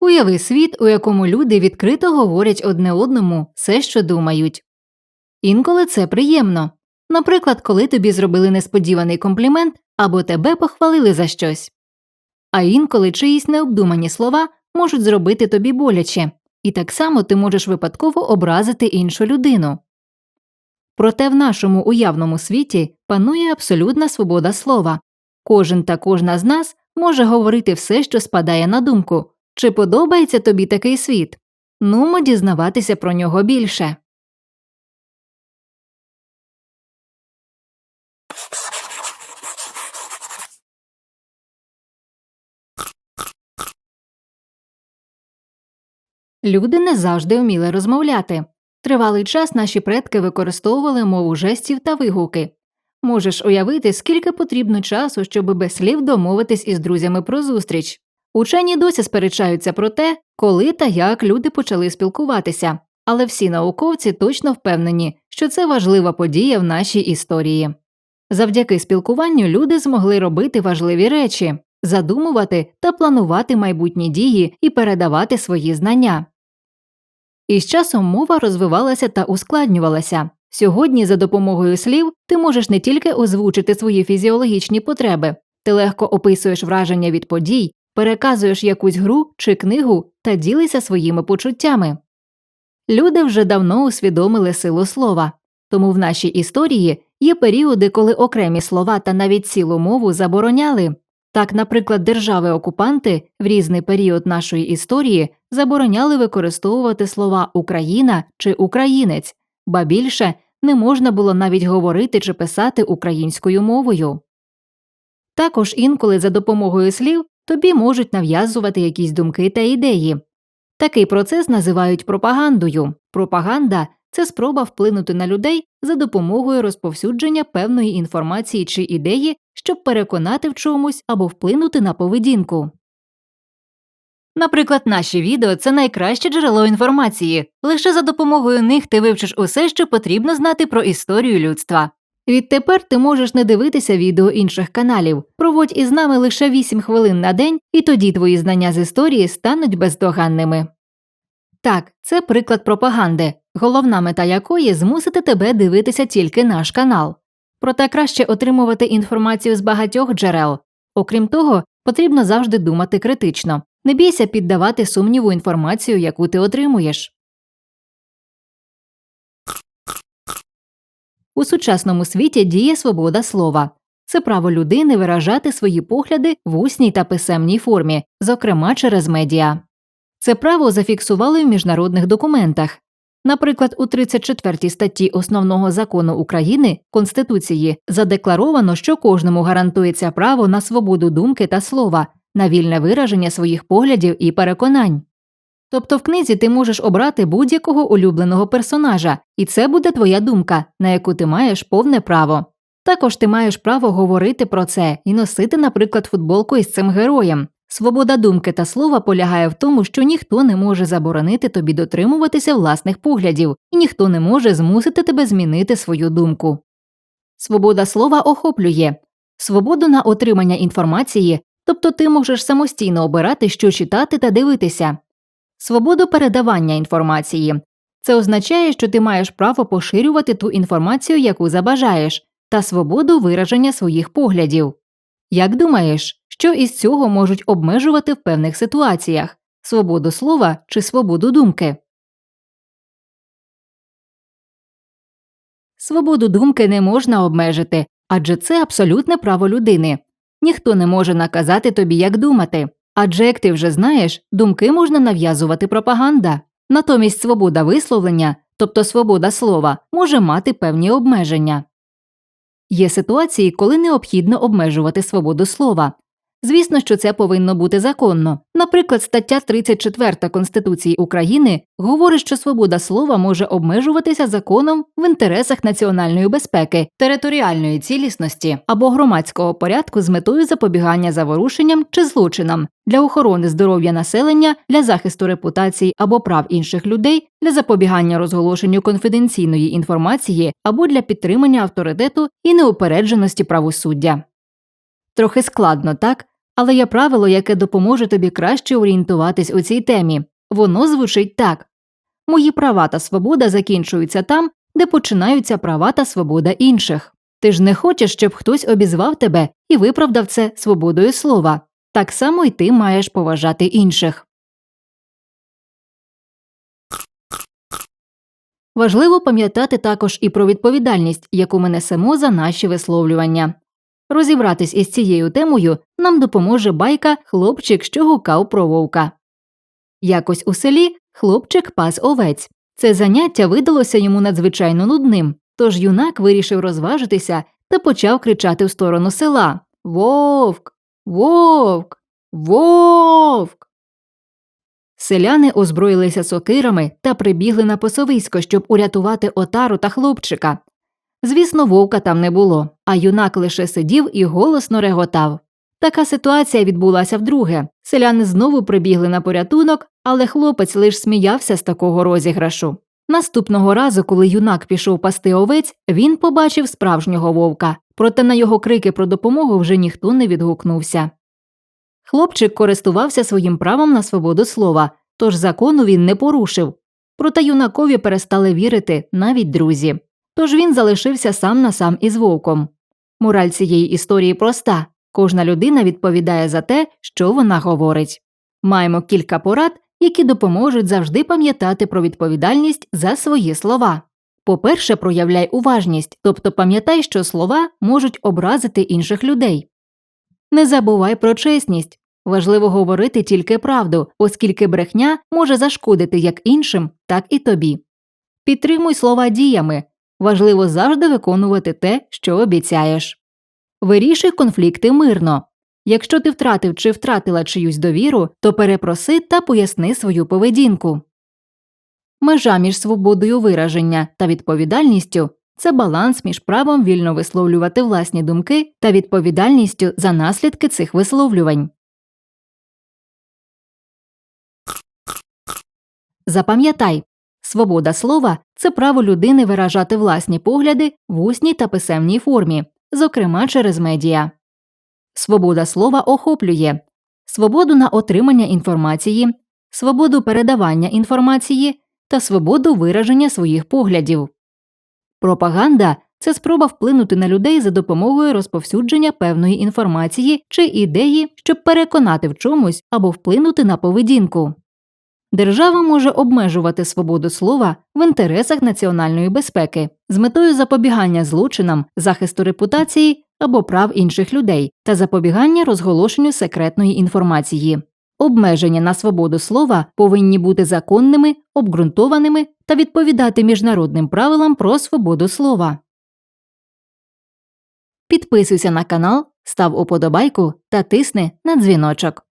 Уяви світ, у якому люди відкрито говорять одне одному все, що думають. Інколи це приємно. Наприклад, коли тобі зробили несподіваний комплімент або тебе похвалили за щось. А інколи чиїсь необдумані слова можуть зробити тобі боляче, і так само ти можеш випадково образити іншу людину. Проте в нашому уявному світі панує абсолютна свобода слова. Кожен та кожна з нас може говорити все, що спадає на думку. Чи подобається тобі такий світ? Нумо дізнаватися про нього більше. Люди не завжди вміли розмовляти. Тривалий час наші предки використовували мову жестів та вигуки. Можеш уявити, скільки потрібно часу, щоб без слів домовитись із друзями про зустріч. Учені досі сперечаються про те, коли та як люди почали спілкуватися, але всі науковці точно впевнені, що це важлива подія в нашій історії. Завдяки спілкуванню люди змогли робити важливі речі, задумувати та планувати майбутні дії і передавати свої знання. І з часом мова розвивалася та ускладнювалася. Сьогодні, за допомогою слів, ти можеш не тільки озвучити свої фізіологічні потреби, ти легко описуєш враження від подій, переказуєш якусь гру чи книгу та ділишся своїми почуттями. Люди вже давно усвідомили силу слова, тому в нашій історії є періоди, коли окремі слова та навіть цілу мову забороняли. Так, наприклад, держави-окупанти в різний період нашої історії забороняли використовувати слова Україна чи Українець, ба більше не можна було навіть говорити чи писати українською мовою. Також інколи за допомогою слів тобі можуть нав'язувати якісь думки та ідеї. Такий процес називають пропагандою. Пропаганда це спроба вплинути на людей за допомогою розповсюдження певної інформації чи ідеї, щоб переконати в чомусь або вплинути на поведінку. Наприклад, наші відео це найкраще джерело інформації. Лише за допомогою них ти вивчиш усе, що потрібно знати про історію людства. Відтепер ти можеш не дивитися відео інших каналів. Проводь із нами лише 8 хвилин на день, і тоді твої знання з історії стануть бездоганними. Так, це приклад пропаганди, головна мета якої змусити тебе дивитися тільки наш канал. Проте краще отримувати інформацію з багатьох джерел. Окрім того, потрібно завжди думати критично. Не бійся піддавати сумніву інформацію, яку ти отримуєш. У сучасному світі діє свобода слова. Це право людини виражати свої погляди в усній та писемній формі, зокрема через медіа. Це право зафіксували в міжнародних документах. Наприклад, у 34 статті Основного закону України Конституції задекларовано, що кожному гарантується право на свободу думки та слова, на вільне вираження своїх поглядів і переконань. Тобто в книзі ти можеш обрати будь-якого улюбленого персонажа, і це буде твоя думка, на яку ти маєш повне право. Також ти маєш право говорити про це і носити, наприклад, футболку із цим героєм. Свобода думки та слова полягає в тому, що ніхто не може заборонити тобі дотримуватися власних поглядів, і ніхто не може змусити тебе змінити свою думку. Свобода слова охоплює свободу на отримання інформації, тобто ти можеш самостійно обирати, що читати та дивитися, свободу передавання інформації. Це означає, що ти маєш право поширювати ту інформацію, яку забажаєш, та свободу вираження своїх поглядів. Як думаєш, що із цього можуть обмежувати в певних ситуаціях свободу слова чи свободу думки? Свободу думки не можна обмежити, адже це абсолютне право людини. Ніхто не може наказати тобі, як думати. Адже як ти вже знаєш, думки можна нав'язувати пропаганда. Натомість свобода висловлення, тобто свобода слова, може мати певні обмеження. Є ситуації, коли необхідно обмежувати свободу слова. Звісно, що це повинно бути законно. Наприклад, стаття 34 Конституції України говорить, що свобода слова може обмежуватися законом в інтересах національної безпеки, територіальної цілісності або громадського порядку з метою запобігання заворушенням чи злочинам для охорони здоров'я населення, для захисту репутації або прав інших людей, для запобігання розголошенню конфіденційної інформації або для підтримання авторитету і неупередженості правосуддя. Трохи складно, так? Але є правило, яке допоможе тобі краще орієнтуватись у цій темі. Воно звучить так: Мої права та свобода закінчуються там, де починаються права та свобода інших. Ти ж не хочеш, щоб хтось обізвав тебе і виправдав це свободою слова. Так само й ти маєш поважати інших. Важливо пам'ятати також і про відповідальність, яку ми несемо за наші висловлювання. Розібратись із цією темою нам допоможе байка Хлопчик, що гукав про вовка. Якось у селі хлопчик пас овець. Це заняття видалося йому надзвичайно нудним, тож юнак вирішив розважитися та почав кричати в сторону села Вовк, вовк, вовк. Селяни озброїлися сокирами та прибігли на посовисько, щоб урятувати отару та хлопчика. Звісно, вовка там не було, а юнак лише сидів і голосно реготав. Така ситуація відбулася вдруге. Селяни знову прибігли на порятунок, але хлопець лише сміявся з такого розіграшу. Наступного разу, коли юнак пішов пасти овець, він побачив справжнього вовка, проте на його крики про допомогу вже ніхто не відгукнувся. Хлопчик користувався своїм правом на свободу слова, тож закону він не порушив. Проте юнакові перестали вірити навіть друзі. Тож він залишився сам на сам із вовком. Мораль цієї історії проста кожна людина відповідає за те, що вона говорить. Маємо кілька порад, які допоможуть завжди пам'ятати про відповідальність за свої слова. По-перше, проявляй уважність, тобто пам'ятай, що слова можуть образити інших людей. Не забувай про чесність. Важливо говорити тільки правду, оскільки брехня може зашкодити як іншим, так і тобі. Підтримуй слова діями. Важливо завжди виконувати те, що обіцяєш. Вирішуй конфлікти мирно. Якщо ти втратив чи втратила чиюсь довіру, то перепроси та поясни свою поведінку. Межа між свободою вираження та відповідальністю це баланс між правом вільно висловлювати власні думки та відповідальністю за наслідки цих висловлювань. Запам'ятай свобода слова це право людини виражати власні погляди в усній та писемній формі, зокрема через медіа. Свобода слова охоплює свободу на отримання інформації, свободу передавання інформації та свободу вираження своїх поглядів. Пропаганда це спроба вплинути на людей за допомогою розповсюдження певної інформації чи ідеї, щоб переконати в чомусь або вплинути на поведінку. Держава може обмежувати свободу слова в інтересах національної безпеки з метою запобігання злочинам, захисту репутації або прав інших людей та запобігання розголошенню секретної інформації. Обмеження на свободу слова повинні бути законними, обґрунтованими та відповідати міжнародним правилам про свободу слова. Підписуйся на канал, став уподобайку та тисни на дзвіночок.